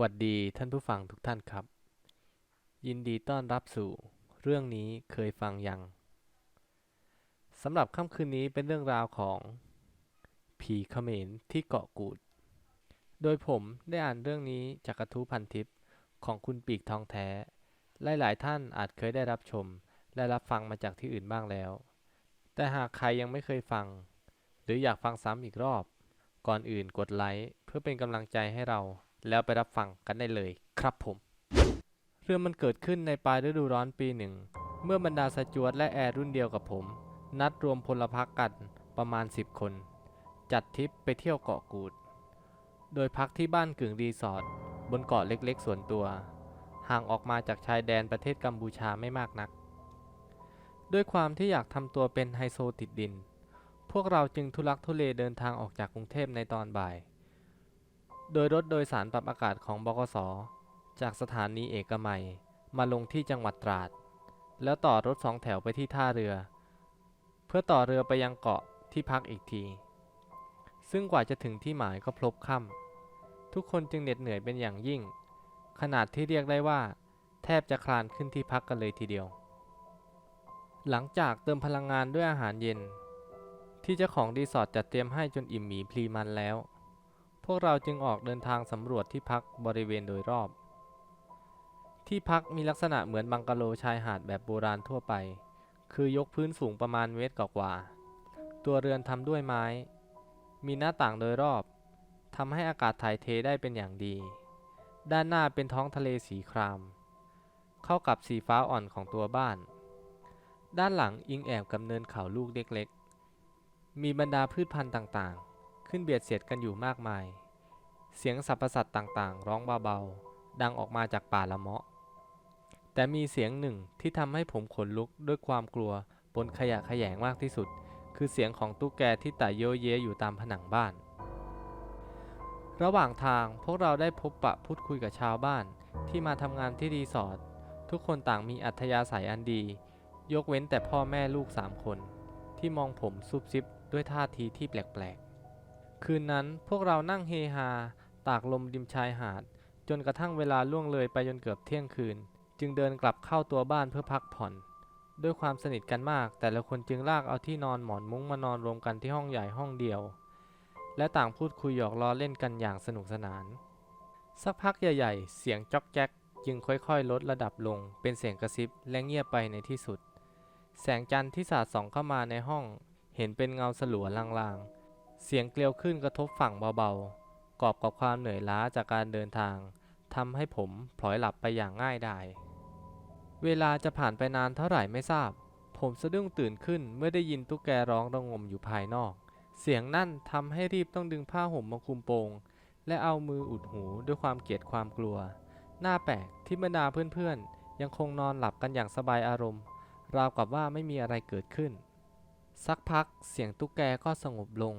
วัสดีท่านผู้ฟังทุกท่านครับ ยินดีต้อนรับสู่ เรื่องนี้เคยฟังยังสำหรับค่ำคืนนี้เป็นเรื่องราวของ ผีเขมรที่เกาะกูด โดยผมได้อ่านเรื่องนี้จากกระทู้พันทิปของคุณปีกทองแท้ หลายๆ ท่านอาจเคยได้รับชม และรับฟังมาจากที่อื่นบ้างแล้ว แต่หากใครยังไม่เคยฟัง หรืออยากฟังซ้ำอีกรอบ ก่อนอื่นกดไลค์เพื่อเป็นกำลังใจให้เรา แล้วไปรับฟังกันได้เลยครับผม เรื่องมันเกิดขึ้นในปลายฤดูร้อนปีหนึ่ง เมื่อบรรดาสจวตและแอร์รุ่นเดียวกับผม นัดรวมพลพรรคกันประมาณ 10 คน จัดทริปไปเที่ยวเกาะกูด โดยพักที่บ้านกึ่งรีสอร์ทบนเกาะเล็กๆ ส่วนตัว ห่างออกมาจากชายแดนประเทศกัมพูชาไม่มากนัก ด้วยความที่อยากทำตัวเป็นไฮโซติดดิน พวกเราจึงทุลักทุเลเดินทางออกจากกรุงเทพในตอนบ่าย โดยรถโดยสารปรับอากาศของบกส จากสถานีเอกมัย มาลงที่จังหวัดตราด แล้วต่อรถสองแถวไปที่ท่าเรือ เพื่อต่อเรือไปยังเกาะที่พักอีกที ซึ่งกว่าจะถึงที่หมายก็พลบค่ำทุกคนจึงเหน็ดเหนื่อยเป็นอย่างยิ่ง ขนาดที่เรียกได้ว่า แทบจะคลานขึ้นที่พักกันเลยทีเดียว หลังจากเติมพลังงานด้วยอาหารเย็น ที่เจ้าของรีสอร์ทจัดเตรียมให้จนอิ่มหมีพลีมันแล้ว พวกเราจึงออกเดินทางสำรวจที่พักบริเวณโดยรอบ ที่พักมีลักษณะเหมือนบังกะโลชายหาดแบบโบราณทั่วไป คือยกพื้นสูงประมาณเมตรกว่า ตัวเรือนทำด้วยไม้ มีหน้าต่างโดยรอบทำให้อากาศถ่ายเทได้เป็นอย่างดี ด้านหน้าเป็นท้องทะเลสีคราม เข้ากับสีฟ้าอ่อนของตัวบ้าน ด้านหลังอิงแอบกับเนินเขาลูกเล็กๆ มีบรรดาพืชพันธุ์ต่างๆ ขึ้นเบียดเสียดกันอยู่มากมาย เสียงสรรพสัตว์ต่างๆ ร้องเบาๆ ดังออกมาจากป่าละเมาะ แต่มีเสียงหนึ่งที่ทำให้ผมขนลุกด้วยความกลัวปนขยะขยงมากที่สุด คือเสียงของตุ๊กแกที่ไต่โยเยอยู่ตามผนังบ้าน ระหว่างทางพวกเราได้พบปะพูดคุยกับชาวบ้านที่มาทำงานที่รีสอร์ททุกคนต่างมีอัธยาศัยอันดี ยกเว้นแต่พ่อแม่ลูกสามคน ที่มองผมซุบซิบด้วยท่าทีที่แปลกๆ คืนนั้นพวกเรานั่งเฮฮา ตากลมริมชายหาด จนกระทั่งเวลาล่วงเลยไปจนเกือบเที่ยงคืน จึงเดินกลับเข้าตัวบ้านเพื่อพักผ่อน ด้วยความสนิทกันมาก แต่ละคนจึงลากเอาที่นอนหมอนมุ้งมานอนรวมกันที่ห้องใหญ่ห้องเดียว และต่างพูดคุยหยอกล้อเล่นกันอย่างสนุกสนาน สักพักใหญ่ๆ เสียงจ๊อกแจ๊กจึงค่อยๆ ลดระดับลง เป็นเสียงกระซิบและเงียบไปในที่สุด แสงจันทร์ที่สาดส่องเข้ามาในห้อง เห็นเป็นเงาสลัวลางๆ เสียงเกลียวขึ้นกระทบฝั่งเบาๆ กอบกับความเหนื่อยล้าจากการเดินทางทำให้ผมพลอยหลับไปอย่างง่ายดายเวลาจะผ่านไปนานเท่าไหร่ไม่ทราบ ผมสะดุ้งตื่นขึ้นเมื่อได้ยินตุ๊กแกร้องระงมอยู่ภายนอก เสียงนั่นทำให้รีบต้องดึงผ้าห่มมาคลุมโปง และเอามืออุดหูด้วยความเกลียดความกลัว หน้าแปลกที่บรรดาเพื่อนๆ ยังคงนอนหลับกันอย่างสบายอารมณ์ ราวกับว่าไม่มีอะไรเกิดขึ้น สักพักเสียงตุ๊กแกก็สงบลง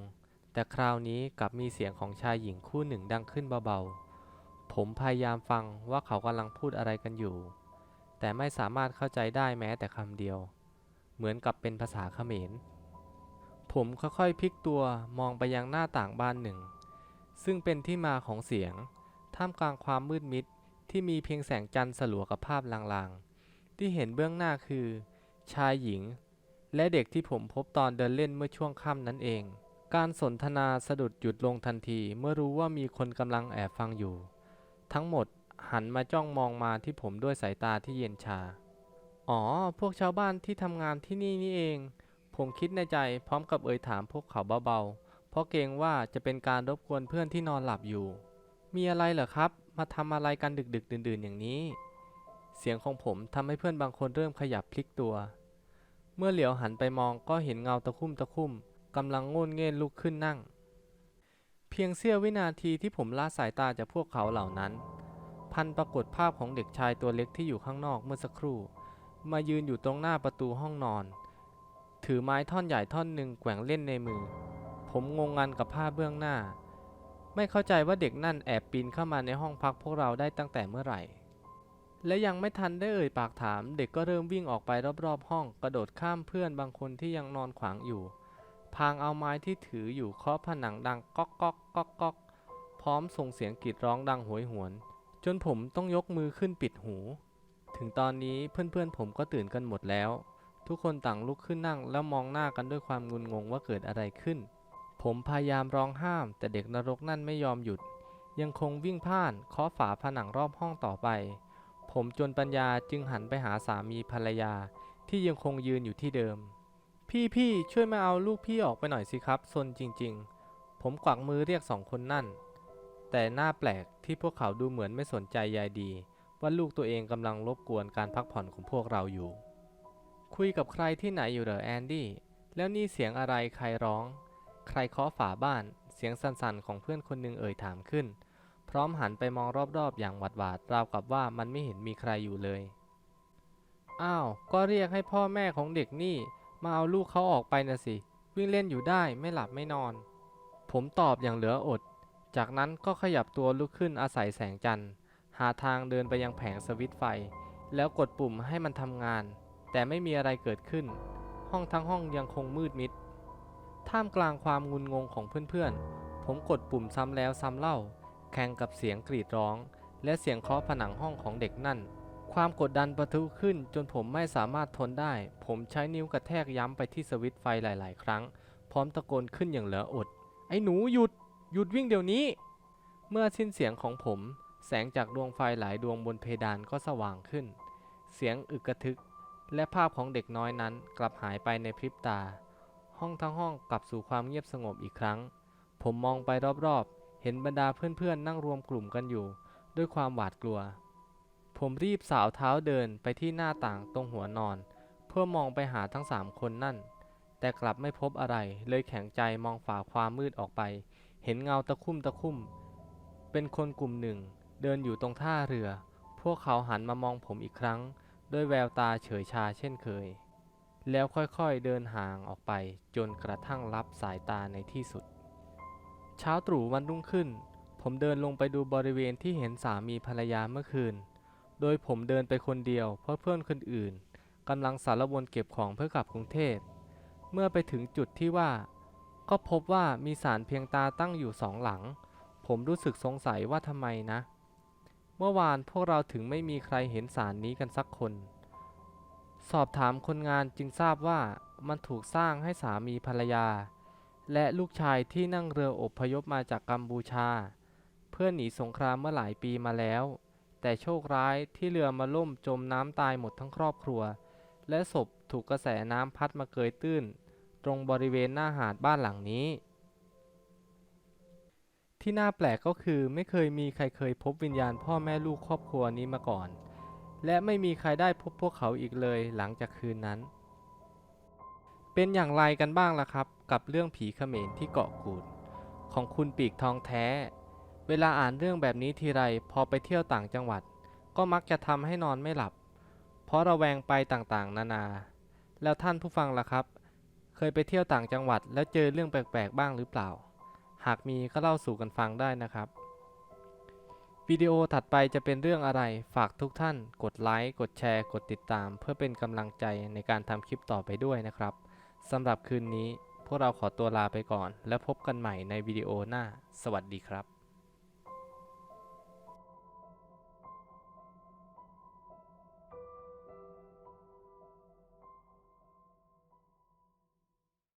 แต่คราวนี้กลับมีเสียงของชายหญิงคู่หนึ่งดังขึ้นเบาๆ ผมพยายามฟังว่าเขากำลังพูดอะไรกันอยู่ แต่ไม่สามารถเข้าใจได้แม้แต่คำเดียว เหมือนกับเป็นภาษาเขมร ผมค่อยๆพลิกตัวมองไปยังหน้าต่างบ้านหนึ่ง ซึ่งเป็นที่มาของเสียง ท่ามกลางความมืดมิดที่มีเพียงแสงจันทร์สลัวกับภาพลางๆ ที่เห็นเบื้องหน้าคือ ชายหญิง และเด็กที่ผมพบตอนเดินเล่นเมื่อช่วงค่ำนั่นเอง การสนทนาสะดุดหยุดลงทันทีเมื่อรู้ว่ามีคนกำลังแอบฟังอยู่ ทั้งหมดหันมาจ้องมองมาที่ผมด้วยสายตาที่เย็นชา อ๋อ พวกชาวบ้านที่ทำงานที่นี่นี่เอง ผมคิดในใจพร้อมกับเอ่ยถามพวกเขาเบาๆ เพราะเกรงว่าจะเป็นการรบกวนเพื่อนที่นอนหลับอยู่ มีอะไรเหรอครับ มาทำอะไรกันดึกๆ ดื่นๆ อย่างนี้ เสียงของผมทำให้เพื่อนบางคนเริ่มขยับพลิกตัว เมื่อเหลียวหันไปมองก็เห็นเงาตะคุ่มตะคุ่ม กำลังโงนเง่นลุกขึ้นนั่ง เพียงเสี้ยววินาทีที่ผมละสายตาจากพวกเขาเหล่านั้น พันปรากฏภาพของเด็กชายตัวเล็กที่อยู่ข้างนอกเมื่อสักครู่ มายืนอยู่ตรงหน้าประตูห้องนอน ถือไม้ท่อนใหญ่ท่อนหนึ่งแกว่งเล่นในมือ ผมงงงันกับภาพเบื้องหน้า ไม่เข้าใจว่าเด็กนั่นแอบปีนเข้ามาในห้องพักพวกเราได้ตั้งแต่เมื่อไหร่และยังไม่ทันได้เอ่ยปากถาม เด็กก็เริ่มวิ่งออกไปรอบๆห้อง กระโดดข้ามเพื่อนบางคนที่ยังนอนขวางอยู่ พางเอาไม้ที่ถืออยู่เคาะผนังดังก๊อกก๊อกก๊อกก๊อกพร้อมส่งเสียงกรีดร้องดังโหยหวน จนผมต้องยกมือขึ้นปิดหู ถึงตอนนี้เพื่อนๆผมก็ตื่นกันหมดแล้ว ทุกคนต่างลุกขึ้นนั่งแล้วมองหน้ากันด้วยความงุนงงว่าเกิดอะไรขึ้น ผมพยายามร้องห้าม แต่เด็กนรกนั่นไม่ยอมหยุด ยังคงวิ่งพ่านเคาะฝาผนังรอบห้องต่อไป ผมจนปัญญาจึงหันไปหาสามีภรรยา ที่ยังคงยืนอยู่ที่เดิม พี่พี่ช่วยมาเอาลูกพี่ออกไปหน่อยสิครับซนจริง ๆ ผมกวักมือเรียกสองคนนั่น แต่หน้าแปลกที่พวกเขาดูเหมือนไม่สนใจใยดี ว่าลูกตัวเองกำลังรบกวนการพักผ่อนของพวกเราอยู่ คุยกับใครที่ไหนอยู่เหรอแอนดี้ แล้วนี่เสียงอะไรใครร้อง ใครเคาะฝาบ้าน เสียงสั่นๆของเพื่อนคนหนึ่งเอ่ยถามขึ้น พร้อมหันไปมองรอบๆ อย่างหวาดหวาดๆราวกับว่ามันไม่เห็นมีใครอยู่เลย อ้าว ก็เรียกให้พ่อแม่ของเด็กนี่ มาเอาลูกเขาออกไปนะสิ วิ่งเล่นอยู่ได้ไม่หลับไม่นอน ผมตอบอย่างเหลืออด จากนั้นก็ขยับตัวลุกขึ้นอาศัยแสงจันทร์ หาทางเดินไปยังแผงสวิตไฟ แล้วกดปุ่มให้มันทำงาน แต่ไม่มีอะไรเกิดขึ้น ห้องทั้งห้องยังคงมืดมิด ท่ามกลางความงุนงงของเพื่อนๆ ผมกดปุ่มซ้ำแล้วซ้ำเล่า แข่งกับเสียงกรีดร้อง และเสียงเคาะผนังห้องของเด็กนั่น ความกดดันประทุขึ้นจนผมไม่สามารถทนได้ ผมใช้นิ้วกระแทกย้ำไปที่สวิตช์ไฟหลาย ๆ ครั้ง พร้อมตะโกนขึ้นอย่างเหลืออด ไอ้หนูหยุด หยุดวิ่งเดี๋ยวนี้ เมื่อสิ้นเสียงของผม แสงจากดวงไฟหลายดวงบนเพดานก็สว่างขึ้น เสียงอึกกระทึก และภาพของเด็กน้อยนั้นกลับหายไปในพริบตา ห้องทั้งห้องกลับสู่ความเงียบสงบอีกครั้ง ผมมองไปรอบ ๆ เห็นบรรดาเพื่อน ๆ นั่งรวมกลุ่มกันอยู่ ด้วยความหวาดกลัว ผมรีบสาวเท้าเดินไปที่หน้าต่างตรงหัวนอน เพื่อมองไปหาทั้งสามคนนั่น แต่กลับไม่พบอะไรเลยแข็งใจมองฝ่าความมืดออกไป เห็นเงาตะคุ่มตะคุ่ม เป็นคนกลุ่มหนึ่ง เดินอยู่ตรงท่าเรือ พวกเขาหันมามองผมอีกครั้ง ด้วยแววตาเฉยชาเช่นเคย แล้วค่อยๆเดินห่างออกไป จนกระทั่งรับสายตาในที่สุด เช้าตรู่วันรุ่งขึ้น ผมเดินลงไปดูบริเวณที่เห็นสามีภรรยาเมื่อคืน โดยผมเดินไปคนเดียว เพราะเพื่อนคนอื่นกำลังสารวนเก็บของเพื่อกลับกรุงเทพ เมื่อไปถึงจุดที่ว่า ก็พบว่ามีศาลเพียงตาตั้งอยู่สองหลัง ผมรู้สึกสงสัยว่าทำไมนะ เมื่อวานพวกเราถึงไม่มีใครเห็นศาลนี้กันสักคน สอบถามคนงานจึงทราบว่ามันถูกสร้างให้สามีภรรยา และลูกชายที่นั่งเรืออพยพมาจากกัมพูชา เพื่อหนีสงครามเมื่อหลายปีมาแล้ว แต่โชคร้ายที่เรือมาล่มจมน้ำตายหมดทั้งครอบครัว และศพถูกกระแสน้ำพัดมาเกยตื้น ตรงบริเวณหน้าหาดบ้านหลังนี้ ที่น่าแปลกก็คือไม่เคยมีใครเคยพบวิญญาณพ่อแม่ลูกครอบครัวนี้มาก่อน และไม่มีใครได้พบพวกเขาอีกเลยหลังจากคืนนั้น เป็นอย่างไรกันบ้างล่ะครับ กับเรื่องผีเขมรที่เกาะกูด ของคุณปีกทองแท้ เวลาอ่านเรื่องแบบนี้ทีไรพอไปเที่ยวต่างจังหวัด ก็มักจะทำให้นอนไม่หลับ เพราะระแวงไปต่างๆ นานา แล้วท่านผู้ฟังล่ะครับ เคยไปเที่ยวต่างจังหวัด แล้วเจอเรื่องแปลกๆบ้างหรือเปล่า หากมีก็เล่าสู่กันฟังได้นะครับ วิดีโอถัดไปจะเป็นเรื่องอะไรฝากทุกท่าน กดไลค์กดแชร์ กดติดตาม เพื่อเป็นกำลังใจในการทำคลิปต่อไปด้วยนะครับสำหรับคืนนี้พวกเราขอตัวลาไปก่อน แล้วพบกันใหม่ในวิดีโอหน้า สวัสดีครับ